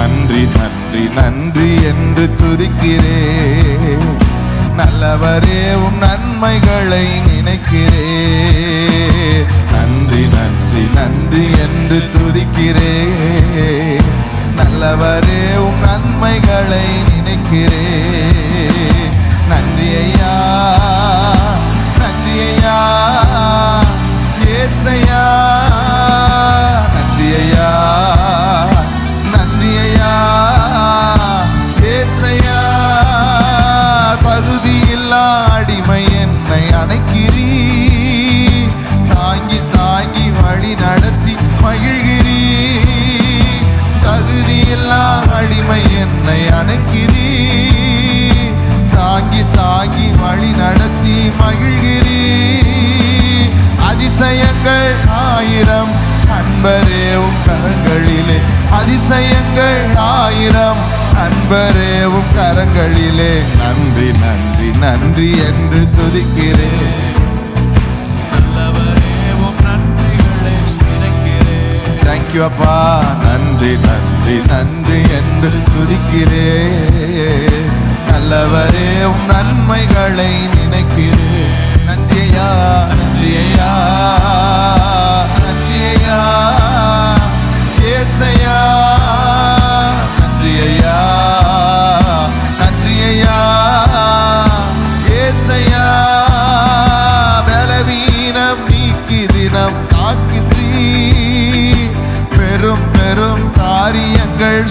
நன்றி நன்றி நன்றி என்று துதிக்கிறே. நல்லவரே உன் நன்மைகளை நினைக்கிறே. நன்றி நன்றி நன்றி என்று துதிக்கிறே. நல்லவரே உன் நன்மைகளை நினைக்கிறே. நன்றி ஐயா அடிமை என்னை அணைக்கிறீ தாங்கி தாங்கி வழி நடத்தி மகிழ்கிறீ தகுதியில்லா அடிமை என்னை அணைக்கிறீ தாங்கி தாங்கி வழி நடத்தி மகிழ்கிறீ அதிசயங்கள் ஆயிரம் அன்பரே உம் கரங்களிலே. அதிசயங்கள் ஆயிரம் அன்பரே உம் கரங்களிலே. நன்றி நன்றி. நன்றி என்று துதிக்கிறேன். தேங்க்யூ அப்பா. நன்றி நன்றி நன்றி என்று துதிக்கிறே நல்லவரே உம் நன்மைகளை நினைக்கிறேன். நன்றி ஐயா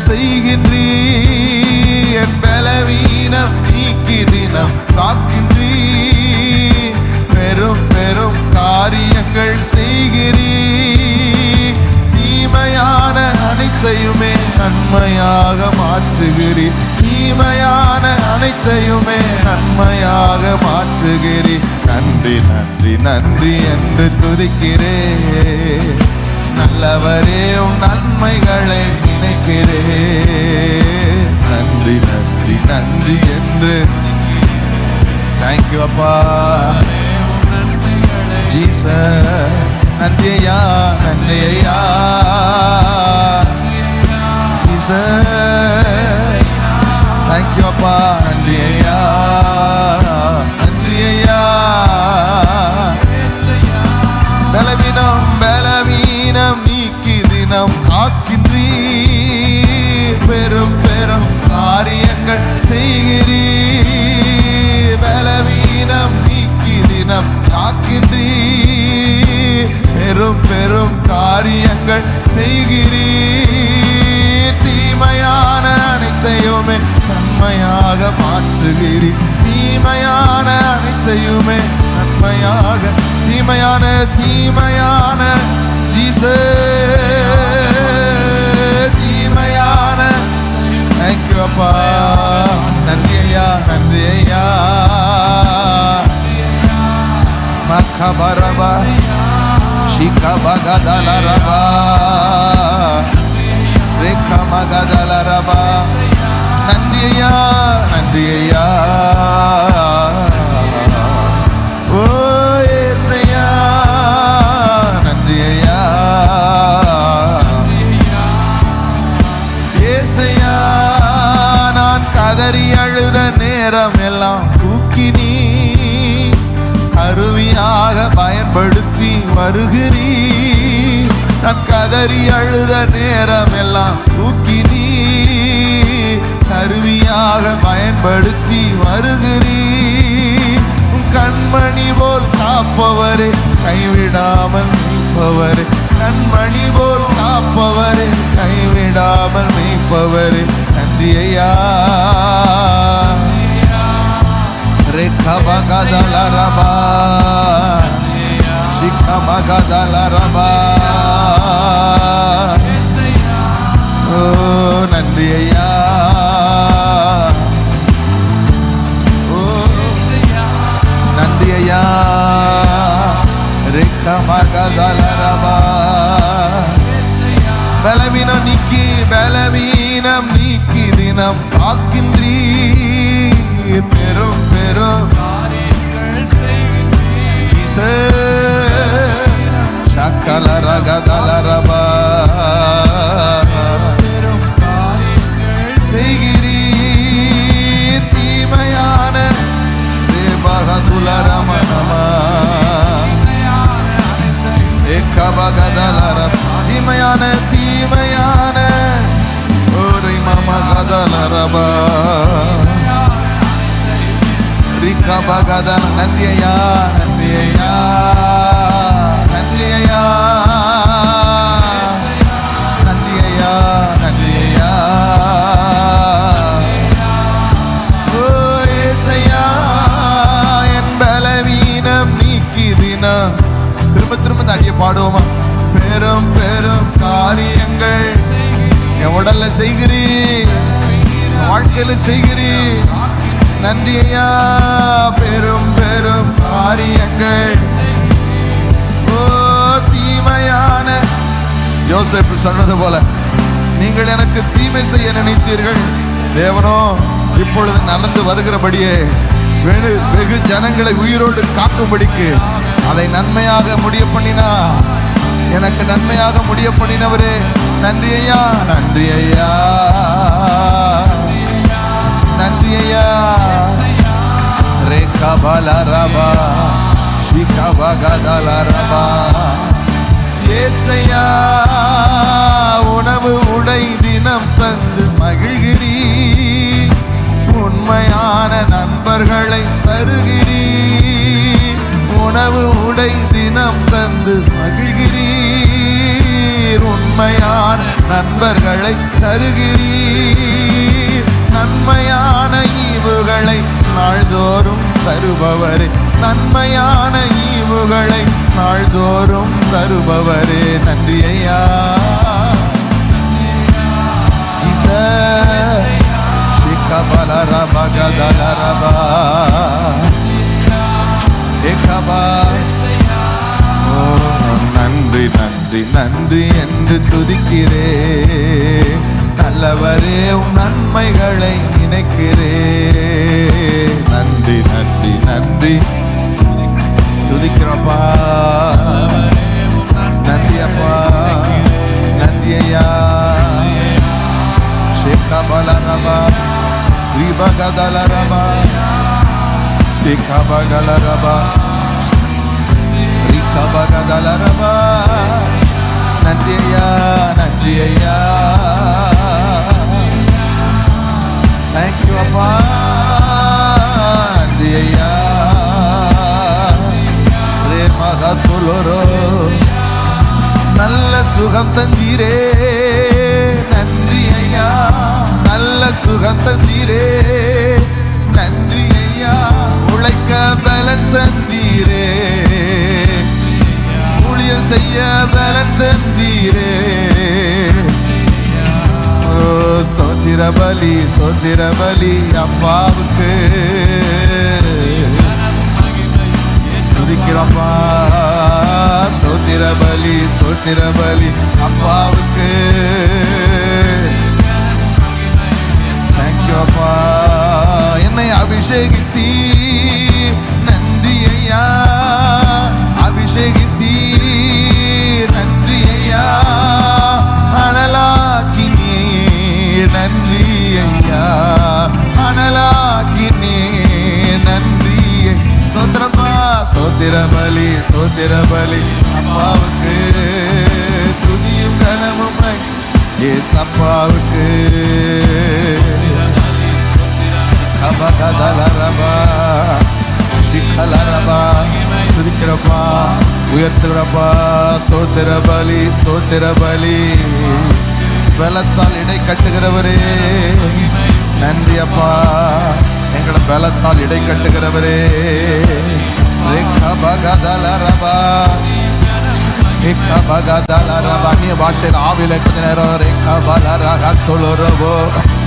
செய்கின்றீ என் பலவீனம் நீக்கி தினம் காக்கின்றீ பெரும் பெரும் காரியங்கள் செய்கிறீ தீமையான அனைத்தையுமே நன்மையாக மாற்றுகிறீ தீமையான அனைத்தையுமே நன்மையாக மாற்றுகிறீ நன்றி நன்றி நன்றி என்று துதிக்கிறே நல்லவரே உம் நன்மைகளை நினைக்கிறே. நன்றி நன்றி நன்றி என்று தேங்க்யூ அப்பா. ஜீச நன்றி ஐயா ஜீச தேங்க்யூ அப்பா நன்றி நீர் தீமையான அனைத்தையுமே நன்மையாக தீமையான தீமையான ஜீசே தீமையான தேங்க்யூ அப்பா நன்றி ஐயா நன்றி ஐயா மக்கபரபா சிகபகதலரபா ரேகமகதலரபா நன்றி ஐயா நன்றி ஐயா ஓ ஏசையா நன்றி ஐயா ஏசையா நான் கதறி அழுத நேரம் எல்லாம் தூக்கி நான் கதறி அழுத நேரம் எல்லாம் தூக்கி நீ கருவியாக பயன்படுத்தி வருகிறீ உன் கண்மணி போல் காப்பவரே கைவிடாமல் நிற்பவரே. கண்மணி போல் காப்பவரே கைவிடாமல் மெய்ப்பவரே நந்தியையா. ரெக்கமகதல ரபா. சிக்கமகதல பலவீனம் நீக்கி தினம் காக்கின்றீர் பெரும் பெரும் சக்கல ரகதலரபா ரேகா பகதன நன்றி ஐயா நன்றி ஐயா நன்றி ஐயா நன்றி ஐயா நன்றி ஐயா ஓ என் பலவீனம் நீக்கிதினம் திரும்ப திரும்ப இந்த அடியை பாடுவோமா? பெரும் பெரும் காரியங்கள் என் உடல்ல செய்கிறீ வாழ்க்கையில செய்கிறீ நன்றி ஐயா பெரும் பெரும் காரியங்கள். ஓ தீமையான. யோசேப்பு சொன்னது போல நீங்கள் எனக்கு தீமை செய்ய நினைத்தீர்கள். தேவனோ இப்பொழுது நடந்து வருகிறபடியே வெகு வெகு ஜனங்களை உயிரோடு காக்கும்படிக்கு அதை நன்மையாக முடிய பண்ணினா. எனக்கு நன்மையாக முடிய பண்ணினவரே நன்றி ஐயா நன்றி ஐயா ஷிகா ஏசையா உணவு உடை தினம் தந்து மகிழ்கிறீ உண்மையான நண்பர்களை தருகிறீ உணவு உடை தினம் தந்து மகிழ்கிறீர். உண்மையான நண்பர்களை தருகிறீர். நன்மையான ஈவுகளை நாள்தோறும் தருபவரே. நன்மையான ஈவுகளை நாள்தோறும் தருபவரே. நன்றி ஐயா நன்றி நன்றி நன்றி என்று துதிக்கிறேன். நல்லவரே உம் நன்மைகளை நினைக்கிறே. நன்றி நன்றி நன்றி. துதிக்கிறப்பா. நன்றி அப்பா. நன்றி ஐயா. சேகபலரபா ரிபகதலரபா திகபகலரபா ரிகபகதலரபா நன்றி ஐயா நன்றி ஐயா. சுகம் தந்தீரே. நன்றி ஐயா. நல்ல சுகம் தந்தீரே. நன்றி ஐயா. உழைக்க பலன் தந்தீரே. ஊழியம் செய்ய பலன் தந்தீரே. ஸ்தோத்திர பலி ஸ்தோத்திர பலி அப்பாவுக்கு. ஏசப்பாவுக்கு சபகதலரபா சிக்கலரபா துதிக்கிறப்பா உயர்த்துகிறப்பா ஸ்தோத்திர பலி ஸ்தோத்திர பலி பலத்தால் இடை கட்டுகிறவரே நன்றி அப்பா எங்களை பலத்தால் இடை கட்டுகிறவரே Rekha Rekha bagadala rabani başel avilek nero rekha balara raktolorobo.